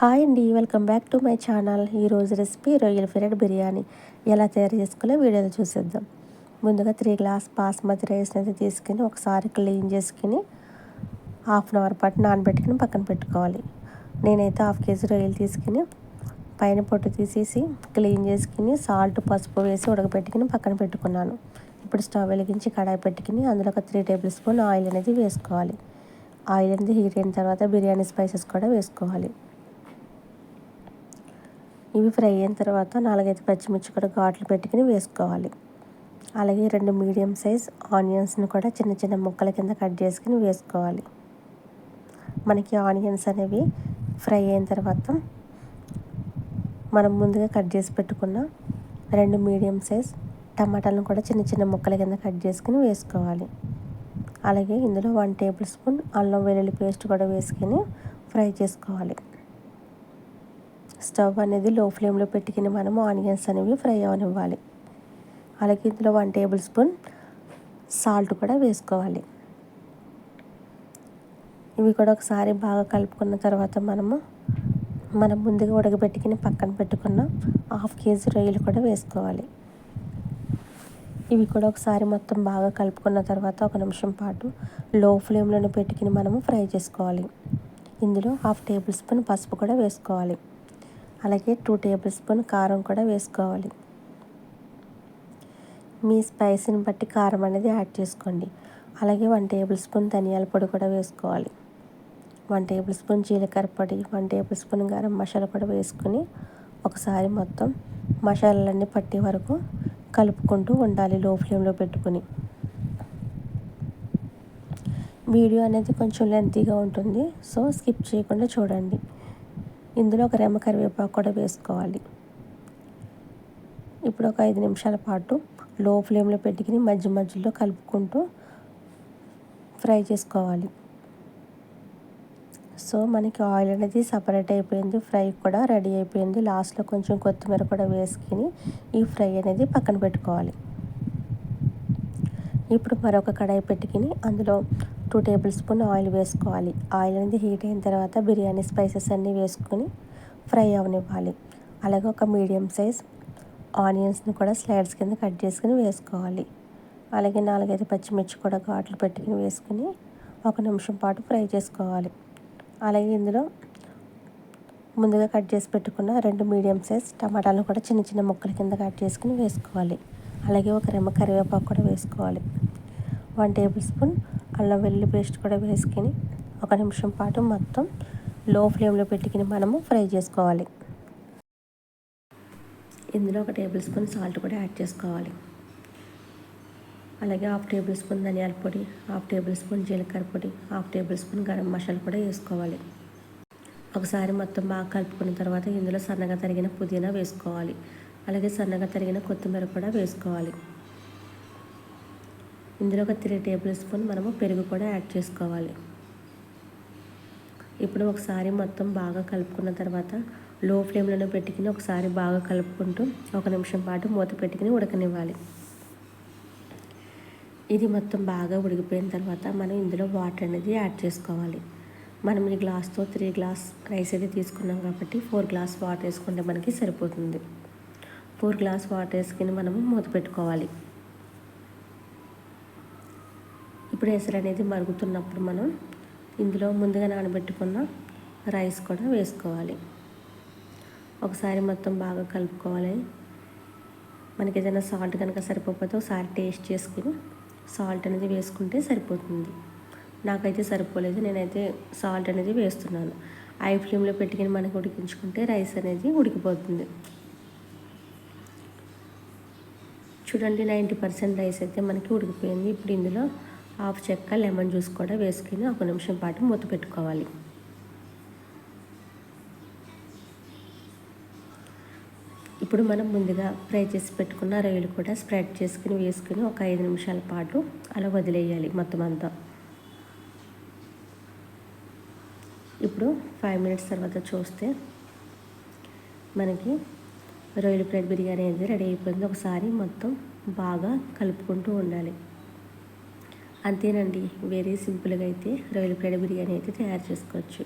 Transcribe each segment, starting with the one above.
Hi అండి welcome back to my channel. ఈరోజు recipe రొయ్యల ఫిరెడ్ బిర్యానీ. ఎలా తయారు చేసుకోవాలో వీడియోలో చూసేద్దాం. ముందుగా త్రీ గ్లాస్ బాస్మతి రైస్ అయితే తీసుకుని ఒకసారి క్లీన్ చేసుకుని హాఫ్ అన్ అవర్ పాటు నానబెట్టుకుని పక్కన పెట్టుకోవాలి. నేనైతే హాఫ్ కేజీ రొయ్యలు తీసుకుని పైన పొట్టు తీసేసి క్లీన్ చేసుకుని సాల్ట్ పసుపు వేసి ఉడకబెట్టుకుని పక్కన పెట్టుకున్నాను. ఇప్పుడు స్టవ్ వెలిగించి కడాయి పెట్టుకుని అందులో ఒక త్రీ టేబుల్ స్పూన్ ఆయిల్ అనేది వేసుకోవాలి. ఆయిల్ అనేది హీట్ అయిన తర్వాత బిర్యానీ స్పైసెస్ కూడా వేసుకోవాలి. ఇవి ఫ్రై అయిన తర్వాత నాలుగైదు పచ్చిమిర్చి కూడా ఘాట్లు పెట్టుకుని వేసుకోవాలి. అలాగే రెండు మీడియం సైజ్ ఆనియన్స్ని కూడా చిన్న చిన్న ముక్కల కింద కట్ చేసుకుని వేసుకోవాలి. మనకి ఆనియన్స్ అనేవి ఫ్రై అయిన తర్వాత మనం ముందుగా కట్ చేసి పెట్టుకున్న రెండు మీడియం సైజ్ టమాటాలను కూడా చిన్న చిన్న ముక్కల కింద కట్ చేసుకుని వేసుకోవాలి. అలాగే ఇందులో వన్ టేబుల్ స్పూన్ అల్లం వెల్లుల్లి పేస్ట్ కూడా వేసుకొని ఫ్రై చేసుకోవాలి. స్టవ్ అనేది లో ఫ్లేమ్లో పెట్టుకుని మనము ఆనియన్స్ అనేవి ఫ్రై అవనివ్వాలి. అలాగే ఇందులో వన్ టేబుల్ స్పూన్ సాల్ట్ కూడా వేసుకోవాలి. ఇవి కూడా ఒకసారి బాగా కలుపుకున్న తర్వాత మనము మనం ముందుగా ఉడకబెట్టుకుని పక్కన పెట్టుకున్న హాఫ్ కేజీ రొయ్యలు కూడా వేసుకోవాలి. ఇవి కూడా ఒకసారి మొత్తం బాగా కలుపుకున్న తర్వాత ఒక నిమిషం పాటు లో ఫ్లేమ్లోనే పెట్టుకుని మనము ఫ్రై చేసుకోవాలి. ఇందులో హాఫ్ టేబుల్ స్పూన్ పసుపు కూడా వేసుకోవాలి. అలాగే టూ టేబుల్ స్పూన్ కారం కూడా వేసుకోవాలి. మీ స్పైసీని బట్టి కారం అనేది యాడ్ చేసుకోండి. అలాగే వన్ టేబుల్ స్పూన్ ధనియాల పొడి కూడా వేసుకోవాలి. వన్ టేబుల్ స్పూన్ జీలకర్ర పొడి one table spoon garam masala పొడి వేసుకుని ఒకసారి మొత్తం మసాలాలన్నీ పట్టే వరకు కలుపుకుంటూ ఉండాలి లో ఫ్లేమ్లో పెట్టుకుని. వీడియో అనేది కొంచెం లెంతీగా ఉంటుంది సో స్కిప్ చేయకుండా చూడండి. ఇందులో ఒక రెమ్మ కరివేపాకు కూడా వేసుకోవాలి. ఇప్పుడు ఒక ఐదు నిమిషాల పాటు లో ఫ్లేమ్లో పెట్టుకుని మధ్య మధ్యలో కలుపుకుంటూ ఫ్రై చేసుకోవాలి. సో మనకి ఆయిల్ అనేది సపరేట్ అయిపోయింది ఫ్రై కూడా రెడీ అయిపోయింది. లాస్ట్లో కొంచెం కొత్తిమీర కూడా వేసుకుని ఈ ఫ్రై అనేది పక్కన పెట్టుకోవాలి. ఇప్పుడు మరొక కడాయి పెట్టుకుని అందులో టూ టేబుల్ స్పూన్ ఆయిల్ వేసుకోవాలి. ఆయిల్ అనేది హీట్ అయిన తర్వాత బిర్యానీ స్పైసెస్ అన్నీ వేసుకొని ఫ్రై అవనివ్వాలి. అలాగే ఒక మీడియం సైజ్ ఆనియన్స్ని కూడా స్లైడ్స్ కింద కట్ చేసుకుని వేసుకోవాలి. అలాగే నాలుగైదు పచ్చిమిర్చి కూడా ఘాట్లు పెట్టుకుని వేసుకుని ఒక నిమిషం పాటు ఫ్రై చేసుకోవాలి. అలాగే ఇందులో ముందుగా కట్ చేసి పెట్టుకున్న రెండు మీడియం సైజ్ టమాటాలు కూడా చిన్న చిన్న ముక్కల కింద కట్ చేసుకుని వేసుకోవాలి. అలాగే ఒక రెమ్మ కరివేపాకు కూడా వేసుకోవాలి. వన్ టేబుల్ స్పూన్ అల్లం వెల్లుల్లి పేస్ట్ కూడా వేసుకొని ఒక నిమిషం పాటు మొత్తం లో ఫ్లేమ్లో పెట్టుకుని మనము ఫ్రై చేసుకోవాలి. ఇందులో ఒక టేబుల్ స్పూన్ సాల్ట్ కూడా యాడ్ చేసుకోవాలి. అలాగే హాఫ్ టేబుల్ స్పూన్ ధనియాల పొడి హాఫ్ టేబుల్ స్పూన్ జీలకర్ర పొడి half tablespoon garam masala కూడా వేసుకోవాలి. ఒకసారి మొత్తం బాగా కలుపుకున్న తర్వాత ఇందులో సన్నగా తరిగిన పుదీనా వేసుకోవాలి. అలాగే సన్నగా తరిగిన కొత్తిమీర కూడా వేసుకోవాలి. ఇందులో ఒక త్రీ టేబుల్ స్పూన్ మనము పెరుగు కూడా యాడ్ చేసుకోవాలి. ఇప్పుడు ఒకసారి మొత్తం బాగా కలుపుకున్న తర్వాత లో ఫ్లేమ్లోనే పెట్టుకుని ఒకసారి బాగా కలుపుకుంటూ ఒక నిమిషం పాటు మూత పెట్టుకుని ఉడకనివ్వాలి. ఇది మొత్తం బాగా ఉడికిపోయిన తర్వాత మనం ఇందులో వాటర్ అనేది యాడ్ చేసుకోవాలి. మనం ఈ గ్లాస్తో త్రీ గ్లాస్ రైస్ అయితే తీసుకున్నాం కాబట్టి ఫోర్ గ్లాస్ వాటర్ వేసుకుంటే మనకి సరిపోతుంది. ఫోర్ గ్లాస్ వాటర్ వేసుకుని మనము మూత పెట్టుకోవాలి. ఇప్పుడు ఎసరు అనేది మరుగుతున్నప్పుడు మనం ఇందులో ముందుగా నానబెట్టుకున్న రైస్ కూడా వేసుకోవాలి. ఒకసారి మొత్తం బాగా కలుపుకోవాలి. మనకి ఏదైనా సాల్ట్ కనుక సరిపోతే ఒకసారి టేస్ట్ చేసుకుని సాల్ట్ అనేది వేసుకుంటే సరిపోతుంది. నాకైతే సరిపోలేదు. నేనైతే సాల్ట్ అనేది వేస్తున్నాను. ఐ ఫ్లేమ్లో పెట్టుకుని మనకి ఉడికించుకుంటే రైస్ అనేది ఉడికిపోతుంది. చూడండి నైంటీ పర్సెంట్ రైస్ అయితే మనకి ఉడికిపోయింది. ఇప్పుడు ఇందులో హాఫ్ చెక్క లెమన్ జ్యూస్ కూడా వేసుకుని ఒక నిమిషం పాటు మూత పెట్టుకోవాలి. ఇప్పుడు మనం ముందుగా ఫ్రై చేసి పెట్టుకున్న రొయ్యలు కూడా స్ప్రెడ్ చేసుకుని వేసుకుని ఒక ఐదు నిమిషాల పాటు అలా వదిలేయాలి మొత్తం అంతా. ఇప్పుడు ఫైవ్ మినిట్స్ తర్వాత చూస్తే మనకి రొయ్యల ఫ్రైడ్ బిర్యానీ అనేది రెడీ అయిపోయింది. ఒకసారి మొత్తం బాగా కలుపుకుంటూ ఉండాలి. అంతేనండి. వెరీ సింపుల్గా అయితే రొయ్యల ఫ్రైడ్ బిర్యానీ అయితే తయారు చేసుకోవచ్చు.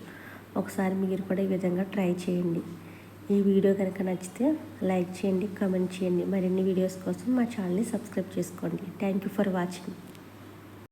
ఒకసారి మీరు కూడా ఈ విధంగా ట్రై చేయండి. ఈ వీడియో కనుక నచ్చితే లైక్ చేయండి కమెంట్ చేయండి. మరిన్ని వీడియోస్ కోసం మా ఛానల్ని సబ్స్క్రైబ్ చేసుకోండి. Thank you for watching.